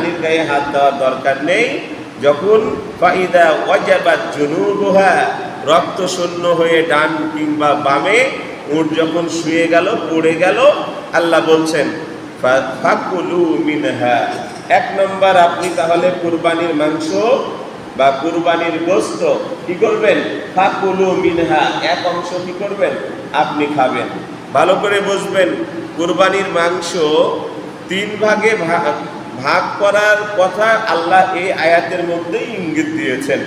নারীর গায়ে হাত দেওয়ার দরকার নেই। যখন ফাইদা ওয়াজাবাত জুনুবুহা, রক্ত শূন্য হয়ে ডান কিংবা বামে উট যখন শুয়ে গেল, পড়ে গেল, আল্লাহ বলছেন, ফাকুলু মিনহা। এক নম্বর, আপনি তাহলে কুরবানির মাংস বা কুরবানির গোস্ত কি করবেন? ফাকুলু মিনহা, এক অংশ কি করবেন? আপনি খাবেন। ভালো করে বুঝবেন, কুরবানির মাংস তিন ভাগে ভাগ ভাগ করার কথা আল্লাহ এই আয়াতের মধ্যেই ইঙ্গিত দিয়েছেন।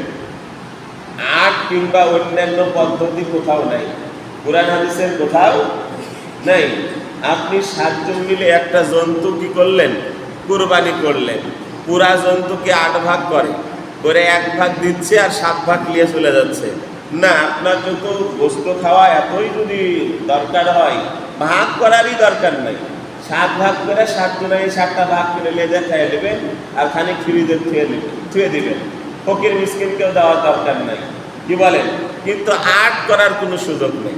আট কিংবা অন্যান্য পদ্ধতি কোথাও নাই। কোরআন হাদিসের কোথাও নাই। আপনি সাতজন মিলে একটা জন্তু কি করলেন? কুরবানি করলেন। পুরা জন্তুকে আট ভাগ করে। করে এক ভাগ দিচ্ছে আর সাত ভাগ নিয়ে চলে যাচ্ছে। না, আপনার যত বস্তু খাওয়া এতই যদি দরকার হয়, ভাগ করারই দরকার নাই। সাত ভাগ করে সাত জনের সাতটা ভাগ করে লেজে খেয়ে দেবেন আর খানিক ফ্রিজে থুয়ে দেবেন থুয়ে দিবেন ফকির মিসকিনকেও দেওয়ার দরকার নাই। কি বলেন কিন্তু আট করার কোনো সুযোগ নেই।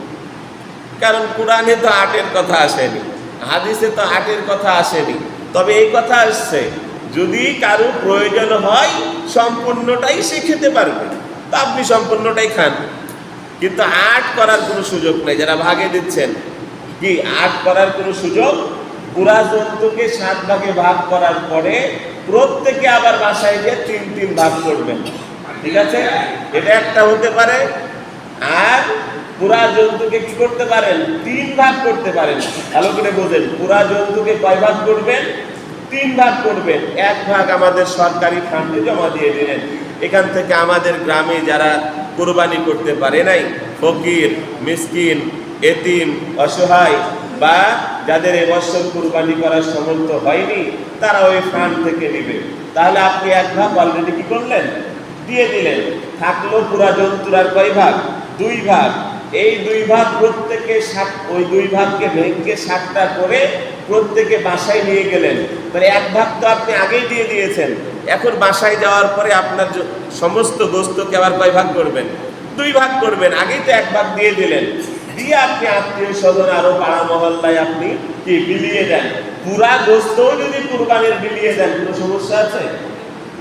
কারণ কোরআনে তো আটের কথা আসেনি, হাদিসে তো আটের কথা আসেনি। তবে এই কথা আসছে, যদি কারও প্রয়োজন হয়, সম্পূর্ণটাই সে খেতে পারবে। তা আপনি সম্পূর্ণটাই খান। কিন্তু আট করার কোনো সুযোগ নেই, যারা ভাগে দিচ্ছেন। কি, আট করার কোনো সুযোগ পুরা জন্তুকে সাত ভাগে ভাগ করার পরে প্রত্যেকে আবার বাসায় গিয়ে তিন তিন ভাগ করবেন। ঠিক আছে? এটা একটা হতে পারে। আর পুরা জন্তুকে কি করতে পারেন? তিন ভাগ করতে পারেন। ভালো করে বোঝেন। পুরা জন্তুকে কয় ভাগ করবেন? তিন ভাগ করবেন। এক ভাগ আমাদের সরকারি ফান্ডে জমা দিয়ে দিলেন। এখান থেকে আমাদের গ্রামে যারা কোরবানি করতে পারে নাই, ফকির, মিসকিন, এতিম, অসহায় বা যাদের এবছর কুরবানি করার সমর্থ হয়নি, তারা ওই ফান্ড থেকে নেবে। তাহলে আপনি এক ভাগ অলরেডি কি করলেন? দিয়ে দিলেন। থাকল পুরা জন্তুর আর কয় ভাগ? দুই ভাগ। এই দুই ভাগ প্রত্যেকে সাত, ওই দুই ভাগকে ভেঙে সাতটা করে প্রত্যেকে বাসায় নিয়ে গেলেন। তাহলে এক ভাগ তো আপনি আগেই দিয়ে দিয়েছেন। এখন বাসায় যাওয়ার পরে আপনার সমস্ত গোস্তকে আবার কয় ভাগ করবেন? দুই ভাগ করবেন। আগেই তো এক ভাগ দিয়ে দিলেন। দিয়ে আপনি আত্মীয় স্বজন আরও পাড়া মহল্লায় আপনি কি বিলিয়ে দেন? পুরা গোস্তও যদি কুরবানির বিলিয়ে দেন, কোনো সমস্যা আছে?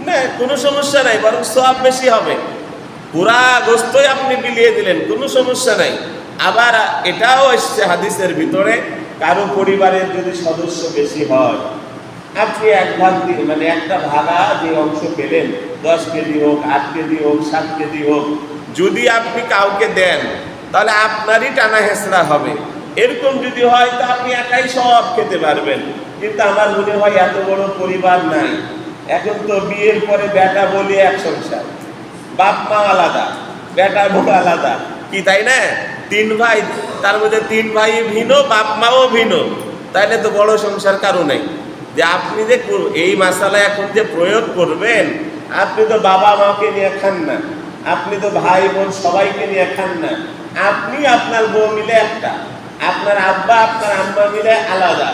না, কোনো সমস্যা নাই, বরং সব বেশি হবে। পুরা গোস্তই আপনি বিলিয়ে দিলেন, কোনো সমস্যা নাই। আবার এটাও এসছে হাদিসের ভিতরে, কারও পরিবারের যদি সদস্য বেশি হয়, আপনি এক ভাগ মানে একটা ভাগা যে অংশ পেলেন, দশ কেজি হোক, আট কেজি হোক, সাত কেজি হোক, যদি আপনি কাউকে দেন তাহলে আপনারই টানা হেঁচড়া হবে। এরকম যদি হয়, তো আপনি একাই সব খেতে পারবেন। কিন্তু আমার মনে হয় এত বড় পরিবার নাই। এখন তো বিয়ের পরে বেটা বলি এক সংসার। বাপ মা আলাদা, বেটা বউ আলাদা। কি তাই না? তিন ভাই, তার মধ্যে তিন ভাই ভিন্ন, বাপ মাও ভিন্ন। তাইলে তো বড় সংসার কারও নেই। যে আপনি যে এই মশালা এখন যে প্রয়োগ করবেন, আপনি তো বাবা মাকে নিয়ে খান না। আপনি তো ভাই বোন সবাইকে নিয়ে খান না। আপনি আপনার বউ মিলে একটা, আপনার আব্বা, আপনার আম্মা মিলে আলাদা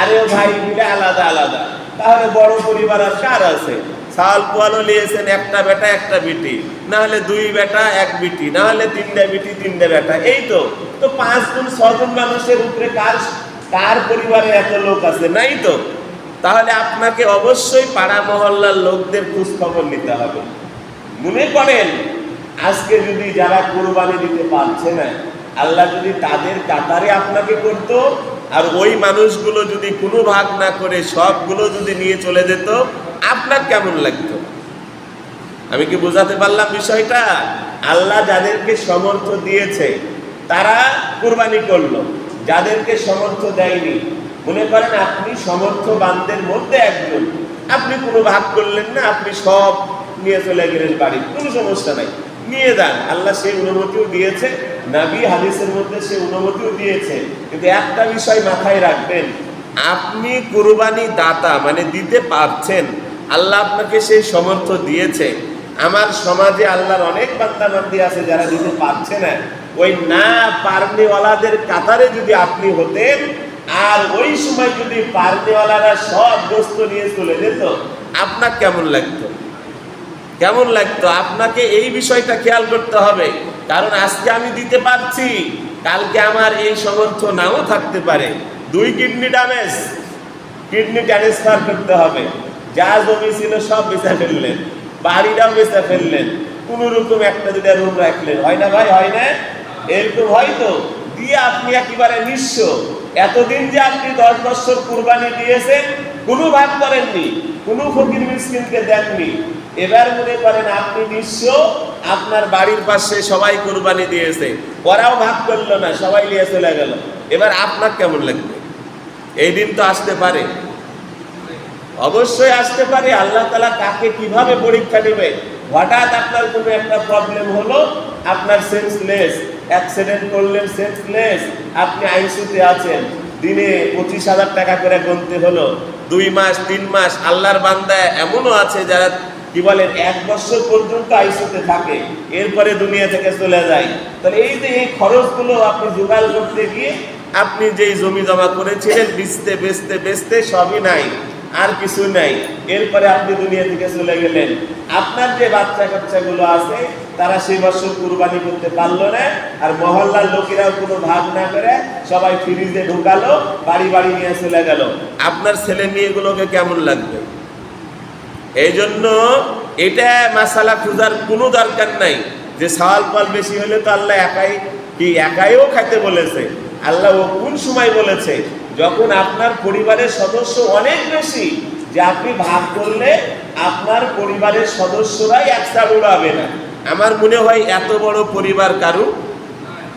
আরেও ভাই মিলে আলাদা আলাদা। তাহলে বড় পরিবার আছে আর আছে? চাল পোয়ালো নিয়েছেন একটা বেটা, একটা বিটি। না হলে দুই বেটা, এক বিটি। না হলে তিনটা বিটি, তিনটা বেটা। এই তো তো পাঁচ গুণ ছজন মানুষের উপরে কার কার পরিবারে এত লোক আছে? নাই তো? তাহলে আপনাকে অবশ্যই পাড়া মহল্লার লোকদের খোঁজ খবর নিতে হবে। মনে করেন আজকে যদি যারা কোরবানি দিতে পারছে না, আল্লাহ যদি তাদের কাতারে আপনাকে করত, আর ওই মানুষগুলো যদি কোনো ভাগ না করে সবগুলো যদি নিয়ে চলে যেত, আপনার কেমন লাগতো? আমি কি বোঝাতে পারলাম বিষয়টা? আল্লাহ যাদেরকে সমর্থ দিয়েছে, তারা কোরবানি করল। যাদেরকে সমর্থ দেয়নি, মনে করেন আপনি সমর্থবানদের মধ্যে একজন। আপনি কোনো ভাগ করলেন না, আপনি সব নিয়ে চলে গেলেন বাড়ি কোনো সমস্যা নাই। নিয়ে যান। আল্লাহ সেই অনুমতিও দিয়েছে, নাবি হাদিসের মধ্যে সে অনুমতিও দিয়েছে। কিন্তু একটা বিষয় মাথায় রাখবেন, আপনি কুরবানি দাতা মানে দিতে পারছেন, আল্লাহ আপনাকে সেই সমর্থ দিয়েছে। আমার সমাজে আল্লাহর অনেক বান্দাবান্দি আছে যারা দিতে পারছে না। ওই না পারনেওয়ালাদের কাতারে যদি আপনি হতেন, আর ওই সময় যদি পারনেওয়ালারা সব বস্তু নিয়ে চলে যেত, আপনার কেমন লাগতো? কেমন লাগতো? আপনাকে এই বিষয়টা খেয়াল করতে হবে। কারণ আজকে আমি দিতে পারছি। কালকে আমার এই সমর্থ নাও থাকতে পারে। দুই কিডনি ড্যামেজ কিডনি ট্রান্সফার করতে হবে। যা জমি ছিল সব বেচা ফেললেন। বাড়িটাও বেচা ফেললেন। কোন রকম একটা দুটা রুম রাখলেন। হয় না ভাই, হয় না? এরকম হয়তো দিয়ে আপনি একেবারে নিঃস্ব। এতদিন যে আপনি দশ বছর কুরবানি দিয়েছেন কোনো ভাগ করেননি, কোনো ফকির মিসকিনকে দেননি। এবার মনে করেন আপনি নিঃস্ব আপনার বাড়ির পাশে সবাই কুরবানি দিয়েছে। ওরাও ভাগ করল না, সবাই নিয়ে চলে গেল। এবার আপনার কেমন লাগবে? এই দিন তো আসতে পারে। অবশ্যই আসতে পারে। আল্লাহ তালা কাকে কীভাবে পরীক্ষা নেবে? হঠাৎ আপনার কোনো একটা প্রবলেম হলো, আপনার সেন্সলেস অ্যাক্সিডেন্ট করলেন সেন্সলেস আপনি আইসিতে আছেন, দিনে পঁচিশ হাজার টাকা করে গুনতে হলো। দুই মাস, তিন মাস আল্লাহর বান্দা এমনও আছে যারা কি বলেন, এক বছর পর্যন্ত আইসিতে থাকে, এরপরে দুনিয়া থেকে চলে যায়। তাহলে এই যে এই খরচগুলো আপনি জোগাড় করতে গিয়ে আপনি যেই জমি জমা করেছিলেন, বেচতে বেচতে বেচতে সবই নাই, আর কিছু নাই, এরপরে আপনি দুনিয়া থেকে চলে গেলেন। আপনার যে বাচ্চা কাচ্চাগুলো আছে তারা সেই বছর কুরবানি করতে পারল না, আর মহল্লার লোকেরাও কোনো ভাগ না করে সবাই ফ্রিজে ঢুকালো, বাড়ি বাড়ি নিয়ে চলে গেল। আপনার ছেলে মেয়েগুলোকে কেমন লাগবে? এই জন্য এটা মাসালা খোঁজার কোনো দরকার নাই। যে সওয়াল পাল বেশি হলে তো আল্লাহ একাই কি একাইও খাইতে বলেছে। আল্লাহ ও কোন সময় বলেছে? যখন আপনার পরিবারের সদস্য অনেক বেশি, যে আপনি ভাগ করলে আপনার পরিবারের সদস্যরাই একসাথ উড়াবে না। আমার মনে হয় এত বড় পরিবার কারু?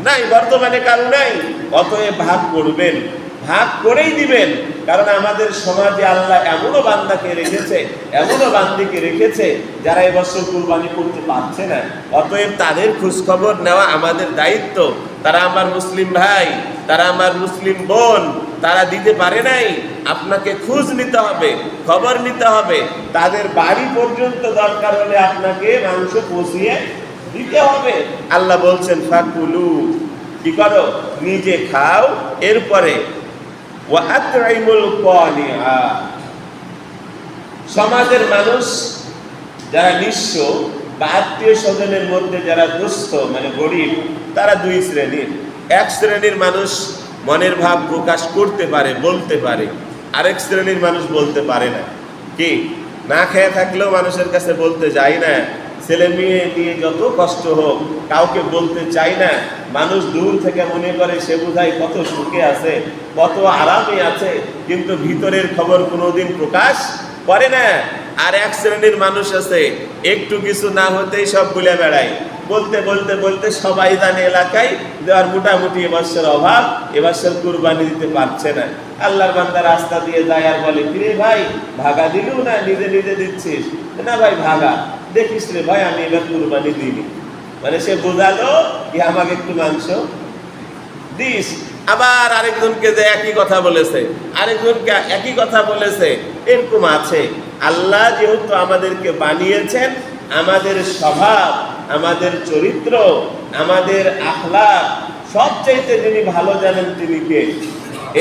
নাই বর্তমানে কারু নাই। অতএব ভাগ করবেন। ভাগ করেই দিবেন। কারণ আমাদের সমাজে আল্লাহ এমনও বান্দাকে রেখেছে, এমনও বান্দিকে রেখেছে, যারা এবছর কুরবানি করতে পারছে না। অতএব তাদের খোঁজখবর নেওয়া আমাদের দায়িত্ব। তারা আমার মুসলিম ভাই, তারা আমার মুসলিম বোন, তারা দিতে পারে নাই। আপনাকে খোঁজ নিতে হবে, খবর নিতে হবে। তাদের বাড়ি পর্যন্ত দরকার হলে আপনাকে মাংস পৌঁছিয়ে দিতে হবে। আল্লাহ বলছেন, ফাকুলু। কি করো? নিজে খাও, এরপরে সমাজের মানুষ যারা নিঃস্ব বা আত্মীয় স্বজনের মধ্যে যারা দুস্থ মানে গরিব, তারা দুই শ্রেণির। এক শ্রেণির মানুষ মনের ভাব প্রকাশ করতে পারে, বলতে পারে। আরেক শ্রেণির মানুষ বলতে পারে না। কি? না খেয়ে থাকলেও মানুষের কাছে বলতে যায় না। ছেলে মেয়ে নিয়ে যত কষ্ট হোক, কাউকে বলতে চাই না। মানুষ দূর থেকে মনে করে, সে বোধহয় কত সুখে আছে, কত আরামে আছে। কিন্তু ভিতরের খবর কোনোদিন প্রকাশ করে না। আর এক শ্রেণির মানুষ আছে, একটু কিছু না হতেই সব ভুলে বেড়ায়। বলতে বলতে বলতে সবাই জানে এলাকায় দেওয়ার মোটামুটি এবছর অভাব, এবছর কুরবানি দিতে পারছে না। আল্লাহর বান্দা রাস্তা দিয়ে যায় আর বলে, কিরে ভাই, ভাগা দিলু না? নিজে নিজে দিচ্ছিস? না ভাই, ভাগা। দেখিস রে ভাই, আমি এবার কুরবানি দিইনি। মানে সে বোঝালো যে আমাকে একটু মাংস দিস। আবার আরেকজনকে যে একই কথা বলেছে, আরেকজনকে একই কথা বলেছে, এরকম আছে। আল্লাহ যেহেতু আমাদেরকে বানিয়েছেন, আমাদের স্বভাব, আমাদের চরিত্র, আমাদের আখলাক সবচাইতে যিনি ভালো জানেন তিনি কে?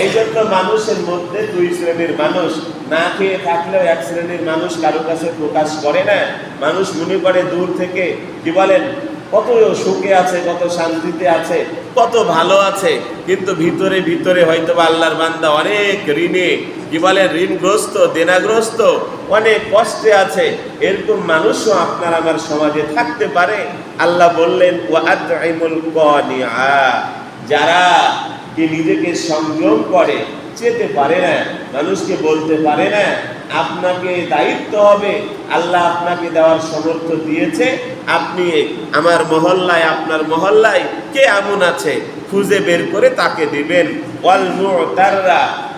এই জন্য মানুষের মধ্যে দুই শ্রেণির মানুষ না খেয়ে থাকলেও এক শ্রেণির মানুষ কারও কাছে প্রকাশ করে না। মানুষ মনে করে দূর থেকে কি বলেন, কত সুখে আছে, কত শান্তিতে আছে, কত ভালো আছে। কিন্তু ভিতরে ভিতরে হয়তো আল্লাহর বান্দা অনেক ঋণে, কি বলে ঋণগ্রস্ত, দেনাগ্রস্ত, অনেক কষ্টে আছে। এরকম মানুষও আপনার আমার সমাজে থাকতে পারে। আল্লাহ বললেন যারা কি নিজেকে সংযম করে চেতে পারে না, মানুষকে বলতে পারে না, আপনাকে দায়িত্ব হবে, আল্লাহ আপনাকে দেওয়ার সমর্থ দিয়েছে, আপনি আমার মহল্লায়, আপনার মহল্লায় কে এমন আছে, খুঁজে বের করে তাকে দিবেন।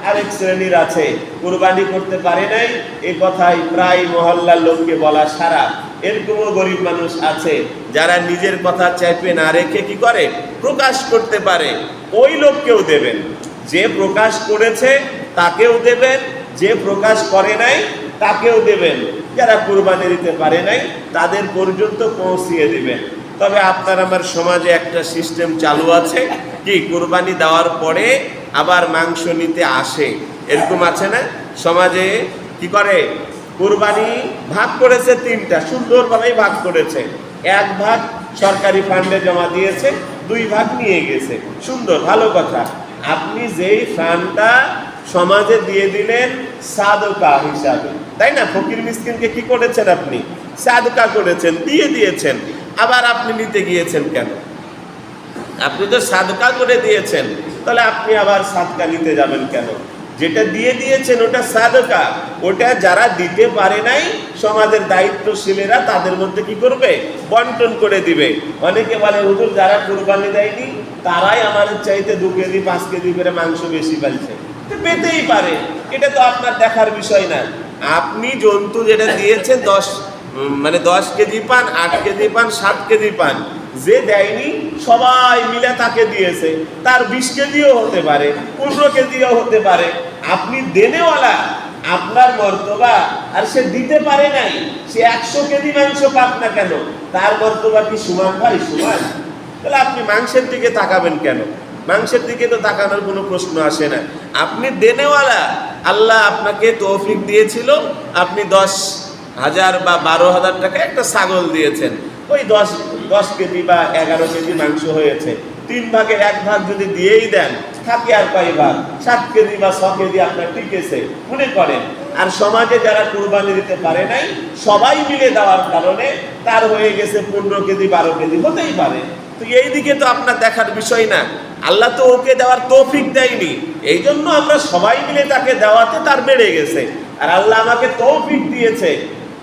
আরেক শ্রেণির আছে, কুরবানি করতে পারে নাই এই কথাই প্রায় মহল্লার লোককে বলা সারা। এরকমও গরিব মানুষ আছে যারা নিজের কথা চাইপে না রেখে কি করে? প্রকাশ করতে পারে। ওই লোককেও দেবেন। যে প্রকাশ করেছে, তাকেও দেবেন। যে প্রকাশ করে নাই, তাকেও দেবেন। যারা কোরবানি দিতে পারে নাই, তাদের পর্যন্ত পৌঁছিয়ে দেবেন। তবে আপনার আমার সমাজে একটা সিস্টেম চালু আছে। কি, কোরবানি দেওয়ার পরে আবার মাংস নিতে আসে? এরকম আছে না? সমাজে কি করে? কুরবানি ভাগ করেছে তিনটা, সুন্দরভাবেই ভাগ করেছে। এক ভাগ সরকারি ফান্ডে জমা দিয়েছে, দুই ভাগ নিয়ে গেছে। সুন্দর, ভালো কথা। আপনি যেই ফান্ডটা সমাজে দিয়ে দিলেন, সাদকা হিসাবে। তাই না? ফকির মিসকিনকে কি করেছেন আপনি? সাদকা করেছেন, দিয়ে দিয়েছেন। আবার আপনি নিতে গিয়েছেন কেন? আপনি তো সাদকা করে দিয়েছেন। তাহলে আপনি আবার সাদকা নিতে যাবেন কেন? যেটা দিয়ে দিয়েছেন ওটা সাদকা, ওটা যারা দিতে পারে নাই, সমাজের দায়িত্বশীলেরা তাদের মধ্যে কি করবে? বন্টন করে দিবে। অনেকে বলে, হুজুর, যারা কুরবানি দেয়নি, তারাই আমাদের চাইতে দু কেজি, পাঁচ কেজি করে মাংস বেশি পাইছে পেতেই পারে। এটা তো আপনার দেখার বিষয় না। আপনি জন্তু যেটা দিয়েছেন, দশ মানে দশ কেজি পান, আট কেজি পান, সাত কেজি পান যে দেয়নি, সবাই মিলে তাকে দিয়েছে। তার বিশ কেজিও হতে পারে, পনেরো কেজিও হতে পারে। আপনি দেনেওয়ালা, আপনার মর্তবা, আর সে দিতে পারে নাই, সে একশো কেজি মাংস পাক না কেন? তার মর্তবা কি সমান ভাই? সমান। তাহলে আপনি মাংসের দিকে তাকাবেন কেন? মাংসের দিকে তো তাকানোর কোনো প্রশ্ন আসে না। আপনি দেনেওয়ালা, আল্লাহ আপনাকে তৌফিক দিয়েছিল, আপনি দশ হাজার বা বারো হাজার টাকা একটা ছাগল দিয়েছেন। ওই দশ দশ কেজি বা এগারো কেজি মাংস হয়েছে। তিন ভাগে এক ভাগ যদি দিয়েই দেন, থাকে আর কয় ভাগ? সাত কেজি বা ছ কেজি আপনার টিকেছে, মনে করেন। আর সমাজে যারা কুরবানি দিতে পারে নাই, সবাই মিলে দেওয়ার কারণে তার হয়ে গেছে পনেরো কেজি, বারো কেজি, হতেই পারে। তো এই দিকে তো আপনার দেখার বিষয় না। আল্লাহ তো ওকে দেওয়ার তৌফিক দেয়নি। এই জন্য আমরা সবাই মিলে তাকে দেওয়াতে তার বেড়ে গেছে। আর আল্লাহ আমাকে তৌফিক দিয়েছে।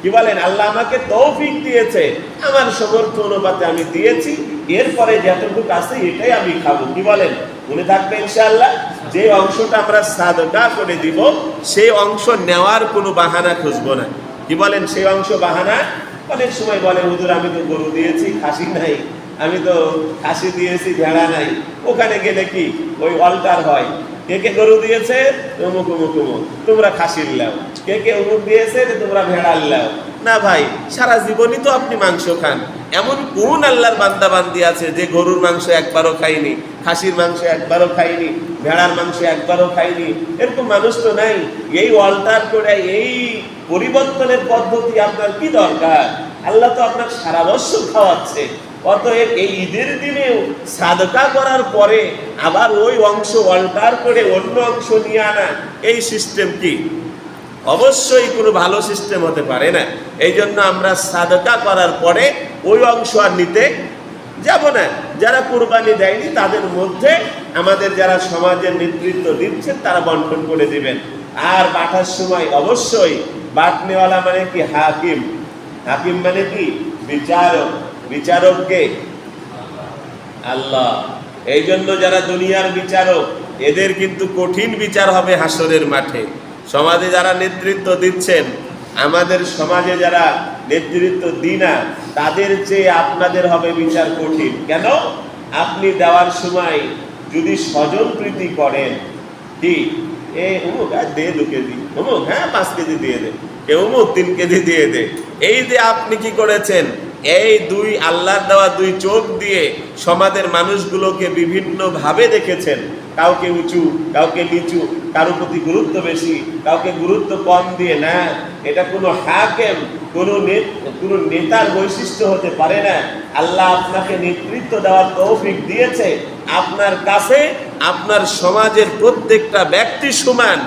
কি বলেন, আল্লাহ আমাকে তৌফিক দিয়েছে। আমার সমর্থ অনুপাতে আমি দিয়েছি, এরপরে যতটুকু আছে এটাই আমি খাব। কি বলেন, মনে থাকবে ইনশাআল্লাহ? যে অংশটা আমরা সাদকা করে দিব, সেই অংশ নেওয়ার কোনো বাহানা খুঁজবো না। কি বলেন, সেই অংশ বাহানা? অনেক সময় বলে, হুজুর, আমি তো গরু দিয়েছি, খাসি নাই। আমি তো খাসি দিয়েছি, ভেড়া নাই। ওখানে গেলে কি? ওই অল্টার হয়। কে কে গরু দিয়েছে? অমুক অমুক অমুক। তোমরা খাসির লাও। কে কে অমুক দিয়েছে? যে তোমরা ভেড়ার লাও। না ভাই, সারা জীবনই তো আপনি মাংস খান। এমন কোন আল্লাহর বান্দা বান্দি আছে যে গরুর মাংস একবারও খাইনি খাসির মাংস একবারও খাইনি ভেড়ার মাংস একবারও খাইনি এরকম মানুষ তো নাই। এই অল্টার করে, এই পরিবর্তনের পদ্ধতি আপনার কি দরকার? আল্লাহ তো আপনার সারা বছর খাওয়াচ্ছে। অতএব এই ঈদের দিনেও সাদকা করার পরে আবার ওই অংশ অল্টার করে অন্য অংশ নিয়ে আনা, এই সিস্টেম কি? অবশ্যই কোনো ভালো সিস্টেম হতে পারে না। এই জন্য আমরা সাদকা করার পরে ওই অংশ আর নিতে যাব না। যারা কুরবানি দেয়নি, তাদের মধ্যে আমাদের যারা সমাজের নেতৃত্ব দিচ্ছেন, তারা বন্টন করে দিবেন। আর বাটার সময় অবশ্যই বাটনেওয়ালা মানে কি? হাকিম। হাকিম মানে কি? বিচারক। বিচারককে। আল্লাহ এই জন্য যারা দুনিয়ার বিচারক, এদের কিন্তু কঠিন বিচার হবে হাসরের মাঠে। সমাজে যারা নেতৃত্ব দিচ্ছেন, আমাদের সমাজে যারা নেতৃত্ব দিনা, তাদের চেয়ে আপনাদের হবে বিচার কঠিন। কেন? আপনি দেওয়ার সময় যদি স্বজন প্রীতি করেন, কি? এ আর দে দু কেজি। হ্যাঁ পাঁচ কেজি দিয়ে দে। অমুক, তিন কেজি দিয়ে দে। এই যে আপনি কি করেছেন এই দুই আল্লাহর দেওয়া দুই চোখ দিয়ে সমাজের মানুষগুলোকে বিভিন্ন ভাবে দেখেছেন। কাউকে উঁচু, কাউকে নিচু কারোর প্রতি গুরুত্ব বেশি, কাউকে গুরুত্ব কম দিয়ে না। এটা কোনো হাকেম, কোনো কোনো নেতার বৈশিষ্ট্য হতে পারে না। আল্লাহ আপনাকে নেতৃত্ব দেওয়ার তৌফিক দিয়েছে। আপনার কাছে, আপনার সমাজের প্রত্যেকটা ব্যক্তি সমান।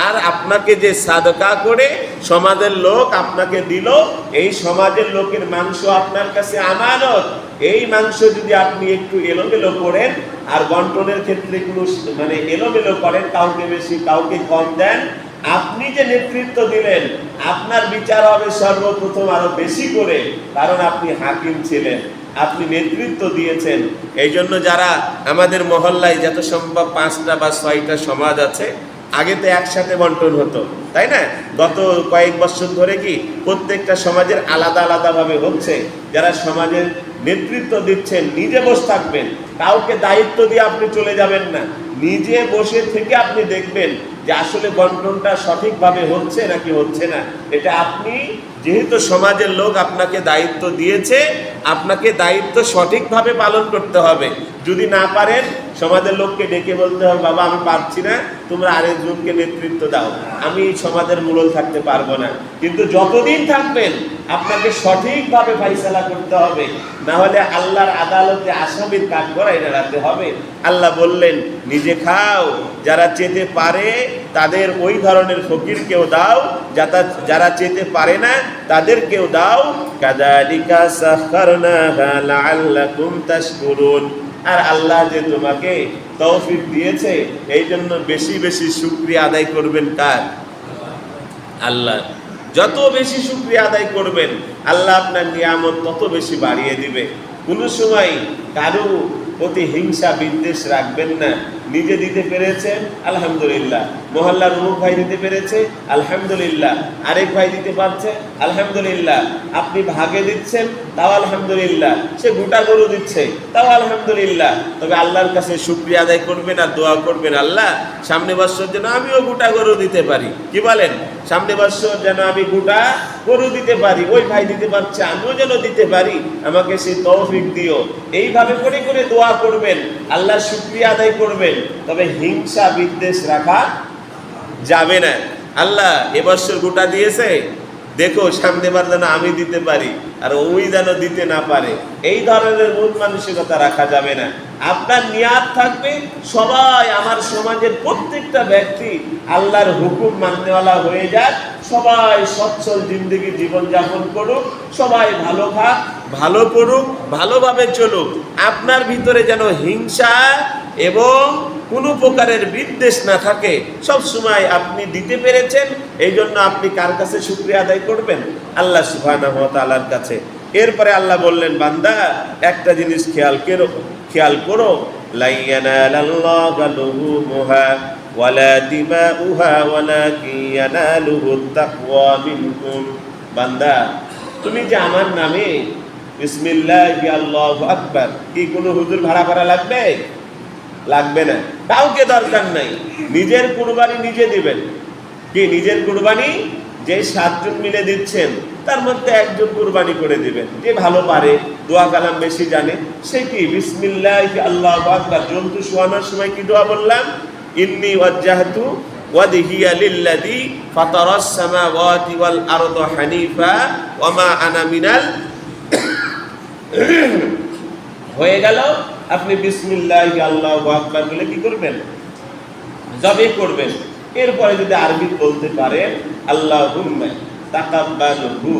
আর আপনাকে যে সাদকা করে সমাজের লোক আপনাকে দিল, এই সমাজের লোকের মাংস আপনার কাছে আমানত। এই মাংস যদি আপনি একটু এলোমেলো করেন, আর বন্টনের ক্ষেত্রে কোনো মানে এলোমেলো করেন, কাউকে বেশি, কাউকে কম দেন, আপনি যে নেতৃত্ব দিলেন, আপনার বিচার হবে সর্বপ্রথম আরও বেশি করে, কারণ আপনি হাকিম ছিলেন, আপনি নেতৃত্ব দিয়েছেন। এই জন্য যারা আমাদের মহল্লায় যত সম্ভব পাঁচটা বা ছয়টা সমাজ আছে আগে তো একসাথে বন্টন হতো, তাই না? গত কয়েক বছর ধরে কি প্রত্যেকটা সমাজের আলাদা আলাদাভাবে হচ্ছে? যারা সমাজের নেতৃত্ব দিচ্ছেন, নিজে বসে থাকবেন, কাউকে দায়িত্ব দিয়ে আপনি চলে যাবেন না। নিজে বসে থেকে আপনি দেখবেন যে আসলে বন্টনটা সঠিকভাবে হচ্ছে নাকি হচ্ছে না। এটা আপনি, যেহেতু সমাজের লোক আপনাকে দায়িত্ব দিয়েছে, আপনাকে দায়িত্ব সঠিকভাবে পালন করতে হবে। যদি না পারেন সমাজের লোককে ডেকে বলতে হবে, বাবা, আমি পারছি না। তোমরা আরেকজনকে নেতৃত্ব দাও। আমি সমাজের মূল থাকতে পারব না। কিন্তু যতদিন থাকবেন, আপনাকে সঠিকভাবে ফাইসালা করতে হবে। না হলে আল্লাহর আদালতে আসামির কাজ করাই রাখতে হবে। আল্লাহ বললেন, নিজে খাও। যারা চেতে পারে, তাদের ওই ধরনের ফকিরকেও দাও। যাতা, যারা চেতে পারে না, তাদেরকেও দাও। কাদালিকা সাখখারনাহা লাআল্লাকুম তাশকুরুন। আর আল্লাহ যে তোমাকে তৌফিক দিয়েছে এই জন্য বেশি বেশি শুক্রিয়া আদায় করবেন কার? আল্লাহ। যত বেশি শুক্রিয়া আদায় করবেন, আল্লাহ আপনার নিয়ামত তত বেশি বাড়িয়ে দিবে। কোনো সময় কারও প্রতি হিংসা বিদ্বেষ রাখবেন না। নিজে দিতে পেরেছেন আলহামদুলিল্লাহ। মহল্লার অমুক ভাই দিতে পেরেছে, আলহামদুলিল্লাহ। আরেক ভাই দিতে পারছে, আলহামদুলিল্লাহ। আপনি ভাগে দিচ্ছেন, তাও আলহামদুলিল্লাহ। সে গোটা গরু দিচ্ছে, তাও আলহামদুলিল্লাহ। তবে আল্লাহর কাছে শুক্রিয়া আদায় করবেন আর দোয়া করবেন, আল্লাহ। সামনে বছর যেন আমিও গোটা গরু দিতে পারি। কি বলেন? সামনে বছর যেন আমি গোটা গরু দিতে পারি, ওই ভাই দিতে পারছে, আমিও যেন দিতে পারি। আমাকে সেই তৌফিক দিও। এইভাবে করে করে দোয়া করবেন আল্লাহ শুক্রিয়া আদায় করবেন। তবে হিংসা বিদ্বেষ রাখা যাবে না। আল্লাহ এবছর গোটা দিয়েছে। দেখো সামনেবার যেন আমি দিতে পারি, আর ওই যেন দিতে না পারে। এই ধরনের মন মানসিকতা রাখা যাবে না। আপনার নিয়াদ থাকবে, সবাই আমার সমাজের প্রত্যেকটা ব্যক্তি আল্লাহর হুকুম মাননেওয়ালা হয়ে যাক। সবাই সচ্ছল জিন্দগি জীবনযাপন করুক, সবাই ভালো খাক ভালো করুক ভালোভাবে চলুক। আপনার ভিতরে যেন হিংসা এবং কোনো প্রকারের বিদ্বেষ না থাকে। সব সময় আপনি দিতে পেরেছেন এই জন্য আপনি কার কাছে শুক্রিয়া আদায় করবেন? আল্লাহ তাআলার কাছে। এরপরে আল্লাহ বললেন, বান্দা, একটা জিনিস খেয়াল করো খেয়াল করো। বান্দা, তুমি যে আমার নামে বিসমিল্লাহ আকবার, কি কোনো হুজুর ভাড়া করা লাগবে? লাগবে না। কাউকে দরকার নাই। নিজের কুরবানি নিজে দিবেন। কি, নিজের কুরবানি? যে সাতজন মিলে দিচ্ছেন, তার মধ্যে একজন কুরবানি করে দিবেন। যে ভালো পারে, দোয়া কালাম বেশি জানে, সে কি? বিসমিল্লাহ আল্লাহ আকবার। জন্তু শোয়ানোর সময় কি দোয়া বললাম? ইন্নি ওয়াজ্জাহতু ওয়াজহিয়া লিল্লাযী ফাতারাস সামাওয়াতি ওয়াল আরদা হানিফা ওয়া মা আনা মিনাল। হয়ে গেল। আপনি বিসমিল্লাহ আল্লাহ আকবার বলে কি করবেন? জবে করবেন। এরপরে যদি আরবি বলতে পারেন আল্লাহ তাকাব্বালহু।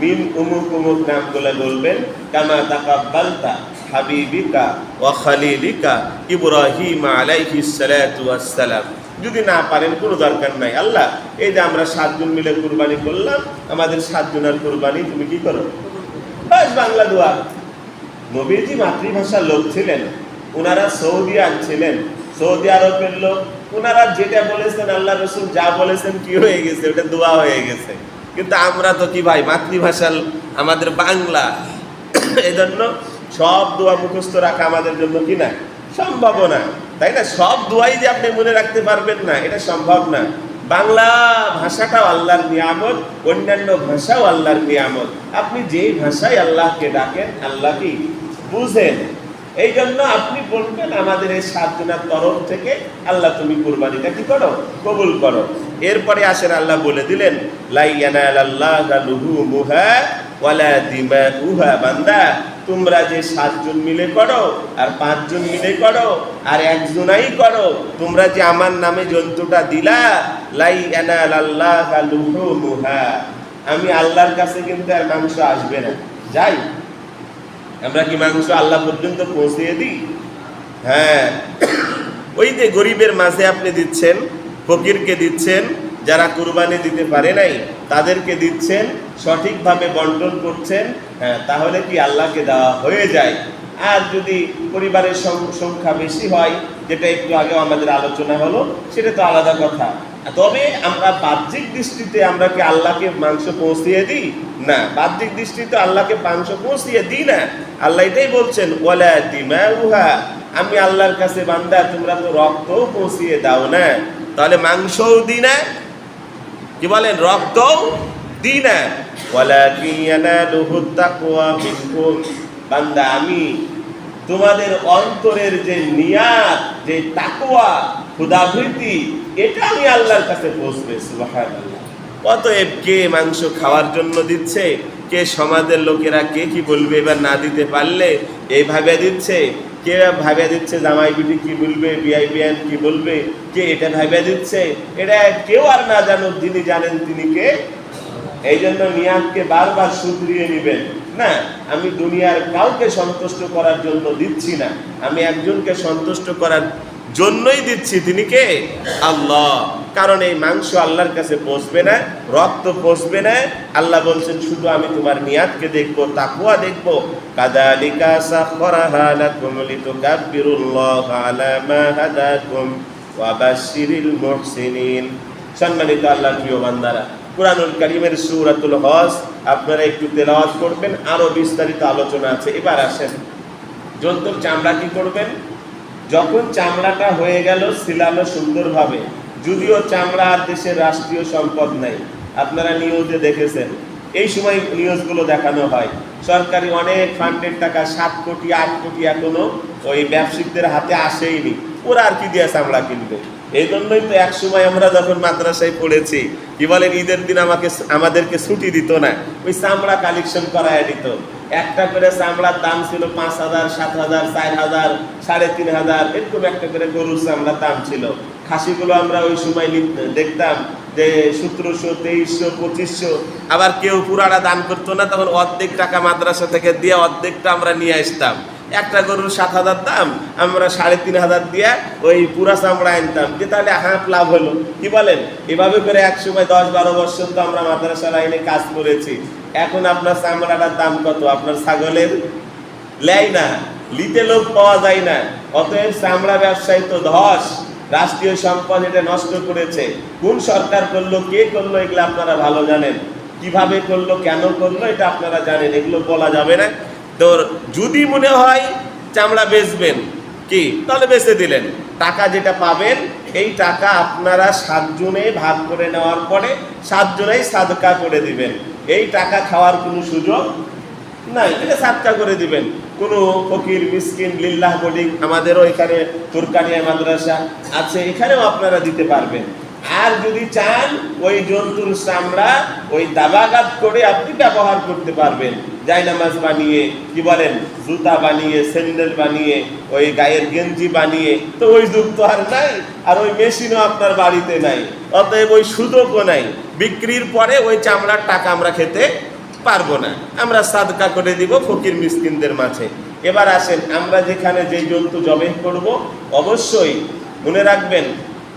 মিন উমুক উমুক নামগুলো বলবেন, কামা তাকাব্বালতা হাবিবিকা ওয়া খালিলিকা ইব্রাহিম আলাইহিস সালাতু ওয়াস সালাম যদি না পারেন, কোনো দরকার নাই। আল্লাহ, এই যে আমরা সাতজন মিলে কুরবানি করলাম, আমাদের সাতজনের কুরবানি তুমি কি করো? বাস বাংলা দোয়া। নবীজি মাতৃভাষার লোক ছিলেন। ওনারা সৌদি ছিলেন। সৌদি আরবের লোক। ওনারা যেটা বলেছেন, আল্লাহ রসুল যা বলেছেন কি হয়ে গেছে, ওটা দোয়া হয়ে গেছে। কিন্তু আমরা তো কি ভাই মাতৃভাষার আমাদের বাংলা। এজন্য সব দোয়া মুখস্থ রাখা আমাদের জন্য কি না? সম্ভব না। তাই না? সব দোয়াই যে আপনি মনে রাখতে পারবেন না, এটা সম্ভব না। বাংলা ভাষাটাও আল্লাহর নিয়ামত, অন্যান্য ভাষাও আল্লাহর নিয়ামত। আপনি যেই ভাষায় আল্লাহকে ডাকেন আল্লাহ কি বুঝেন। এই জন্য আপনি বলবেন, আমাদের এই সাতজনের তরফ থেকে আল্লাহ তুমি কুরবানিটা কি করো? কবুল করো। এরপরে আসেন আল্লাহ বলে দিলেন লাইয়ানা আল্লাহ মুহা ওয়ালা দিমা বান্দা। তোমরা যে সাতজন মিলে করো আর পাঁচজন মিলে করো আর একজনাই করো, তোমরা যে আমার নামে জন্তুটা দিলা, লাই আল্লাহ আমি আল্লাহর কাছে কিন্তু আর মাংস আসবে না। যাই, আমরা কি মাংস আল্লাহ পর্যন্ত পৌঁছিয়ে দিই? হ্যাঁ। ওই যে গরিবের মাঝে আপনি দিচ্ছেন, ফকিরকে দিচ্ছেন, যারা কুরবানি দিতে পারে নাই, তাদেরকে দিচ্ছেন, সঠিকভাবে বন্টন করছেন হ্যাঁ তাহলে কি আল্লাহকে দেওয়া হয়ে যায়? আর যদি পরিবারের সংখ্যা বেশি হয়, যেটা একটু আগেও আমাদের আলোচনা হলো, সেটা তো আলাদা কথা। তবে আমরা বাহ্যিক দৃষ্টিতে আমরা কি আল্লাহকে মাংস পৌঁছিয়ে দিই? না, বাহ্যিক দৃষ্টিতে আল্লাহকে মাংস পৌঁছিয়ে দিই না। আল্লাহ এটাই বলছেন, ওয়ালা দিমা উহা আমি আল্লাহর কাছে বান্দা, তোমরা তো রক্ত পৌঁছিয়ে দাও না। তাহলে মাংসও দিই না। কি বলেন? রক্তও দিই না ওয়ালা কিয়ানালুহু তাকওয়া মিনকুম। বান্দা, আমি তোমাদের অন্তরের যে নিয়াত, যে তাকওয়া ক্ষুদাবৃত্তি এটা আমি আল্লাহর কাছে পৌঁছবে, সুবহানাল্লাহ। অতএব কে মাংস খাওয়ার জন্য দিচ্ছে, কে সমাজের লোকেরা কে কি বলবে এবার না দিতে পারলে এই ভাবে দিচ্ছে, কে ভাবে দিচ্ছে জামাই বিটি কি বলবে বিআই বিআন কি বলবে, কে এটা ভাবে দিচ্ছে, এটা কেউ আর না জানো যিনি জানেন তিনি কে এই জন্য নিয়াদকে বারবার শুধরিয়ে নেবেন। না, আমি দুনিয়ার কাউকে সন্তুষ্ট করার জন্য দিচ্ছি না। আমি একজনকে সন্তুষ্ট করার জন্যই দিচ্ছি। তিনি কে? আল্লাহ। কারণ এই মাংস আল্লাহর কাছে পৌঁছবে না, রক্ত পৌঁছবে না। আল্লাহ বলছেন, শুধু আমি তোমার নিয়াদকে দেখব তাকুয়া দেখব। সম্মানিত আল্লাহর প্রিয় বান্দারা কোরআনুল কারিমের সূরাতুল হজ আপনারা একটু তেলাওয়াত করবেন, আরও বিস্তারিত আলোচনা আছে। এবার আসেন জন্তুর চামড়া কি করবেন? যখন চামড়াটা হয়ে গেল সিলালো সুন্দরভাবে, যদিও চামড়া আর দেশের রাষ্ট্রীয় সম্পদ নাই, আপনারা নিউজে দেখেছেন, এই সময় নিউজগুলো দেখানো হয়, সরকারি অনেক ফান্ডের টাকা, সাত কোটি, আট কোটি এখনও ওই ব্যবসায়িকদের হাতে আসেইনি। ওরা আর কি দিয়ে চামড়া কিনবে? এই জন্যই তো এক সময় আমরা যখন মাদ্রাসায় পড়েছি, কি বলেন, ঈদের দিন আমাকে আমাদেরকে ছুটি দিত না, ওই চামড়া কালেকশন করায় দিত। একটা করে চামড়ার দাম ছিল পাঁচ হাজার, সাত হাজার, চার হাজার, সাড়ে তিন হাজার, এরকম একটা করে গরুর চামড়ার দাম ছিল। খাসিগুলো আমরা ওই সময় দেখতাম যে সতেরোশো, তেইশশো, পঁচিশশো, আবার কেউ পুরাটা দান করতো না, তখন অর্ধেক টাকা মাদ্রাসা থেকে দিয়ে অর্ধেকটা আমরা নিয়ে আসতাম। একটা গরুর সাত হাজার দাম, আমরা সাড়ে তিন হাজার দিয়ে ওই পুরা চামড়া আনতাম। যে তাহলে হাফ লাভ হলো। কি বলেন? এভাবে করে এক সময় দশ বারো বছর তো আমরা মাদ্রাসা লাইনে কাজ করেছি। এখন আপনার চামড়াটার দাম কত? আপনার ছাগলের লেয় না, লিতে লোক পাওয়া যায় না। অতএব চামড়া ব্যবসায়ী তো ধস, রাষ্ট্রীয় সম্পদ এটা নষ্ট করেছে। কোন সরকার করল, কে করল, এগুলো আপনারা ভালো জানেন। কীভাবে করল, কেন করল, এটা আপনারা জানেন। এগুলো বলা যাবে না। তো যদি মনে হয় চামড়া বেচবেন, কি? তাহলে বেচে দিলেন। টাকা যেটা পাবেন, এই টাকা আপনারা সাতজনে ভাগ করে নেওয়ার পরে সাতজনেই সাদকা করে দিবেন। এই টাকা খাওয়ার কোনো সুযোগ নাই, এটা সাতটা করে দিবেন। কোনো ফকির, মিসকিন, লিল্লাহ বোর্ডিং আমাদেরও এখানে তুরকানিয়া মাদ্রাসা আছে, এখানেও আপনারা দিতে পারবেন। আর যদি চান, ওই জন্তুর চামড়া, ওই দাবাগাত করে আপনি ব্যবহার করতে পারবেন। জায়নামাজ বানিয়ে, কি বলেন, জুতা বানিয়ে, স্যান্ডেল বানিয়ে, ওই গায়ের গেঞ্জি বানিয়ে, তো ওই যুগ তো আর নাই, আর ওই মেশিনও আপনার বাড়িতে নাই। অতএব ওই সুযোগও নাই। বিক্রির পরে ওই চামড়ার টাকা আমরা খেতে পারব না। আমরা সাদকা করে দিব ফকির মিসকিনদের মাঝে। এবার আসেন, আমরা যেখানে যে জন্তু জবে করব, অবশ্যই মনে রাখবেন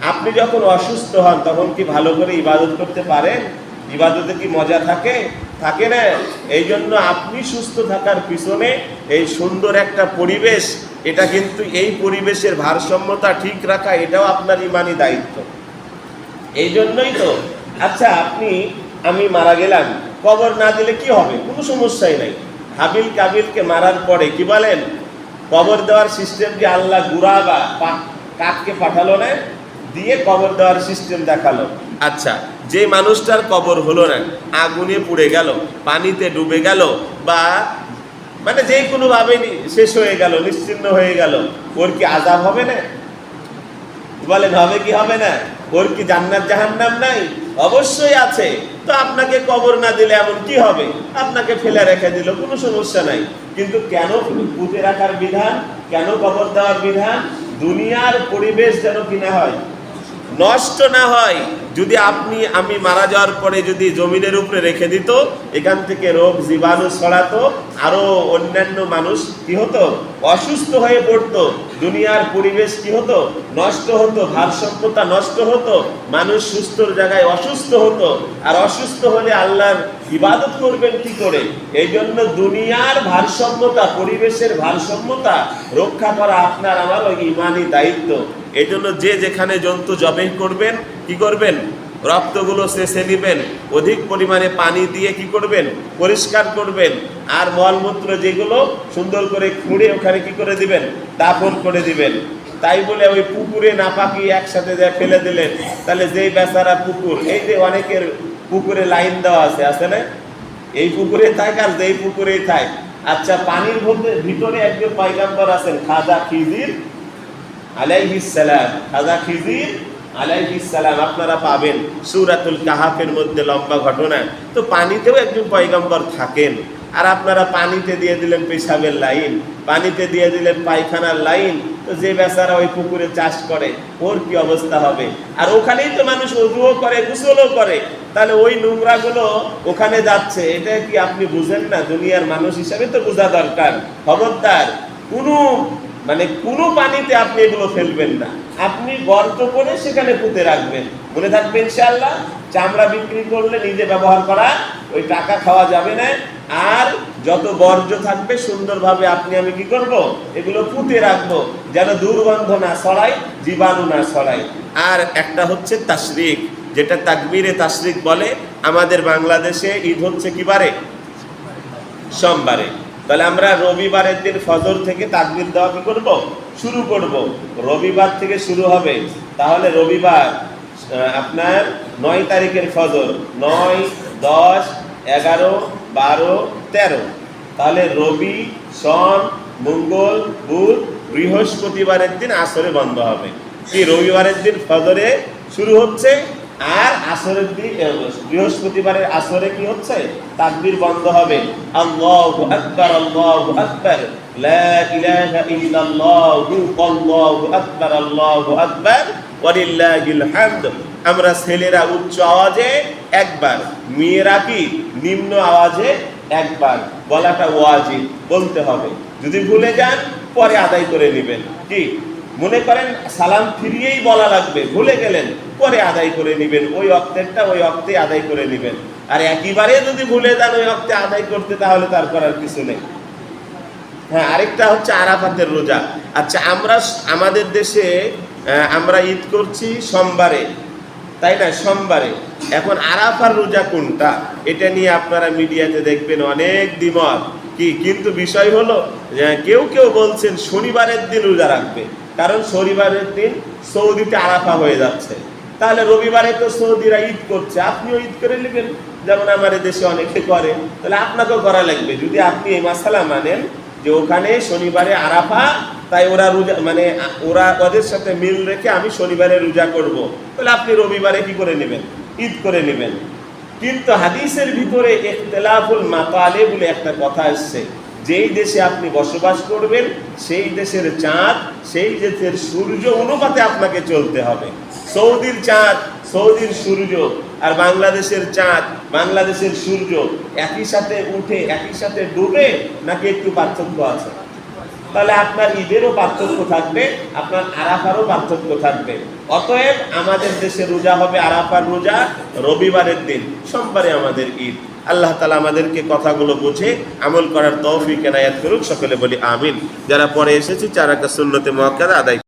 আপনি যখন অসুস্থ হন, তখন কি ভালো করে ইবাদত করতে পারেন? ইবাদতে কি মজা থাকে? থাকে না। এই জন্য আপনি সুস্থ থাকার পিছনে এই সুন্দর একটা পরিবেশ, এটা কিন্তু এই পরিবেশের ভারসাম্যতা ঠিক রাখা, এটাও আপনার ইমানি দায়িত্ব। এই জন্যই তো আচ্ছা আপনি, আমি মারা গেলাম, কবর না দিলে কি হবে? কোনো সমস্যাই নাই। হাবিল কাবিলকে মারার পরে কি বলেন? কবর দেওয়ার সিস্টেম যে আল্লাহ গুড়া বা কাককে পাঠালো না? দিয়ে কবর দেওয়ার সিস্টেম দেখাল। আচ্ছা যে মানুষটার কবর হলো না, আগুনে পুড়ে গেল, পানিতে ডুবে গেল, বা মানে যে কোনোভাবে শেষ হয়ে গেল, নিশ্চিন্ন হয়ে গেল, ওর কি আজাব হবে না? বলেন, হবে কি হবে না? ওর কি জান্নাত জাহান্নাম নাই? অবশ্যই আছে। তো আপনাকে কবর না দিলে এমন কি হবে? আপনাকে ফেলে রেখে দিল, কোনো সমস্যা নাই। কিন্তু কেন পুঁতে রাখার বিধান? কেন কবর দেওয়ার বিধান? দুনিয়ার পরিবেশ যেন কিনা হয়। নষ্ট না হয়, যদি আপনি, আমি মারা যাওয়ার পরে যদি জমিনের উপরে রেখে দিত, এখান থেকে রোগ জীবাণু ছড়াতো, আরও অন্যান্য মানুষ কি হতো? অসুস্থ হয়ে পড়তো, দুনিয়ার পরিবেশ কি হতো? নষ্ট হতো, ভারসাম্যতা নষ্ট হতো, মানুষ সুস্থর জায়গায় অসুস্থ হতো, আর অসুস্থ হলে আল্লাহর ইবাদত করবেন কি করে? এই জন্য দুনিয়ার ভারসাম্যতা, পরিবেশের ভারসাম্যতা রক্ষা করা আপনার আমার ওই ইমানি দায়িত্ব। এই জন্য যে যেখানে জন্তু জবে করবেন, কি করবেন? রক্তগুলো শেষে নেবেন, অধিক পরিমাণে পানি দিয়ে কি করবেন? পরিষ্কার করবেন, আর মলমূত্র যেগুলো সুন্দর করে খুঁড়ে ওখানে কি করে দিবেন? দাফন করে দিবেন। তাই বলে ওই পুকুরে না পাকি একসাথে দিয়ে ফেলে দিলেন, তাহলে যেই বেচারা পুকুর, এই যে অনেকের পুকুরে লাইন দেওয়া আছে আছে না? এই পুকুরে থাক আর যেই পুকুরেই থাক। আচ্ছা পানির মধ্যে ভিতরে একজন পাইগাম্বর আছেন, খাজা খিজির। আলাইহিস সালাম। খাজা খিজির? আলাইহিস আপনারা পাবেন। সূরাতুল কাহাফের মধ্যে লম্বা ঘটনা। তো পানিতেও একজন পয়গম্বর থাকেন। আর আপনারা পানিতে দিয়ে দিলেন পেশাবের লাইন, পানিতে দিয়ে দিলেন পায়খানার লাইন, তো যে বেচারা ওই পুকুরে চাষ করে, ওর কি অবস্থা হবে? আর ওখানেই তো মানুষ অজুও করে, গোসলও করে। তাহলে ওই নোংরাগুলো ওখানে যাচ্ছে, এটা কি আপনি বুঝেন না? দুনিয়ার মানুষ হিসাবে তো বোঝা দরকার। খবরদার, কোনো মানে কোনো পানিতে আপনি এগুলো ফেলবেন না। আপনি গর্ত করে সেখানে পুঁতে রাখবেন। বলে থাকবে ইনশাআল্লাহ, চামড়া বিক্রি করলে নিজে ব্যবহার করা, ওই টাকা খাওয়া যাবে না। আর যত বর্জ্য থাকবে, সুন্দরভাবে আপনি আমি কি করব? এগুলো পুঁতে রাখব, যেন দুর্গন্ধ না ছড়ায়, জীবাণু না ছড়ায়। আর একটা হচ্ছে তাশরিক, যেটা তাকবীরে তাশরিক বলে, আমাদের বাংলাদেশে ঈদ হচ্ছে কি বারে? সোমবারে। তাহলে আমরা রবিবারের দিন ফজর থেকে তাকবির দেওয়া কি করব? শুরু করব। রবিবার থেকে শুরু হবে। তাহলে রবিবার আপনার নয় তারিখের ফজর। নয়, দশ, এগারো, বারো, তেরো। তাহলে রবি সোম মঙ্গল, বুধ, বৃহস্পতিবারের দিন আসরে বন্ধ হবে। কি রবিবারের দিন ফজরে শুরু হচ্ছে? আর আসরের দিন বৃহস্পতিবারের আসরে কি হচ্ছে? তাকবীর বন্ধ হবে। আল্লাহু আকবার আল্লাহু আকবার। লা ইলাহা ইল্লাল্লাহু, আল্লাহু আকবার আল্লাহু আকবার। ওয়ালিল্লাহিল হামদ। আমরা ছেলেরা উচ্চ আওয়াজে একবার, মেয়েরা কি? নিম্ন আওয়াজে একবার। বলাটা ওয়াজিব, বলতে হবে। যদি ভুলে যান, পরে আদায় করে নেবেন। কি? মনে করেন সালাম ফিরিয়েই বলা লাগবে। ভুলে গেলেন। পরে আদায় করে নেবেন, ওই অক্তেরটা ওই অক্তে আদায় করে নেবেন। আর একেবারে যদি ভুলে যান ওই অক্তে আদায় করতে, তাহলে তার করার কিছু নেই। হ্যাঁ আরেকটা হচ্ছে আরাফাতের রোজা। আচ্ছা আমরা আমাদের দেশে আমরা ঈদ করছি সোমবারে, তাই না? সোমবারে। এখন আরাফার রোজা কোনটা? এটা নিয়ে আপনারা মিডিয়াতে দেখবেন অনেক দ্বিমত। কি, কিন্তু বিষয় হলো কেউ কেউ বলছেন শনিবারের দিন রোজা রাখবে। কারণ শনিবারের দিন সৌদিতে আরাফা হয়ে যাচ্ছে। তাহলে রবিবারে তো সৌদিরা ঈদ করছে। আপনিও ঈদ করে নেবেন। যেমন আমাদের দেশে অনেকে করে। তাহলে আপনাকেও করা লাগবে। যদি আপনি এই মাসালা মানেন যে ওখানে শনিবারে আরাফা, তাই ওরা রোজা মানে ওরা ওদের সাথে মিল রেখে আমি শনিবারে রোজা করব। তাহলে আপনি রবিবারে কি করে নেবেন? ঈদ করে নেবেন। কিন্তু হাদিসের ভিতরে ইখতিলাফুল মাকালে বলে একটা কথা এসছে। যেই দেশে আপনি বসবাস করবেন, সেই দেশের চাঁদ, সেই দেশের সূর্য অনুপাতে আপনাকে চলতে হবে। সৌদির চাঁদ, সৌদির সূর্য আর বাংলাদেশের চাঁদ, বাংলাদেশের সূর্য একই সাথে উঠে, একই সাথে ডুবে নাকি একটু পার্থক্য আছে? তাহলে আপনার ঈদেরও পার্থক্য থাকবে, আপনার আরাফারও পার্থক্য থাকবে। অতএব আমাদের দেশে রোজা হবে আরাফার রোজা, রবিবারের দিন, সোমবারে আমাদের ঈদ। আল্লাহ তালা আমাদেরকে কথাগুলো বুঝে আমল করার তৌফিক এনায়াত করুক, সকলে বলি আমিন। যারা পরে এসেছি, চার একটা শূন্যতে মহাকাদা আদায়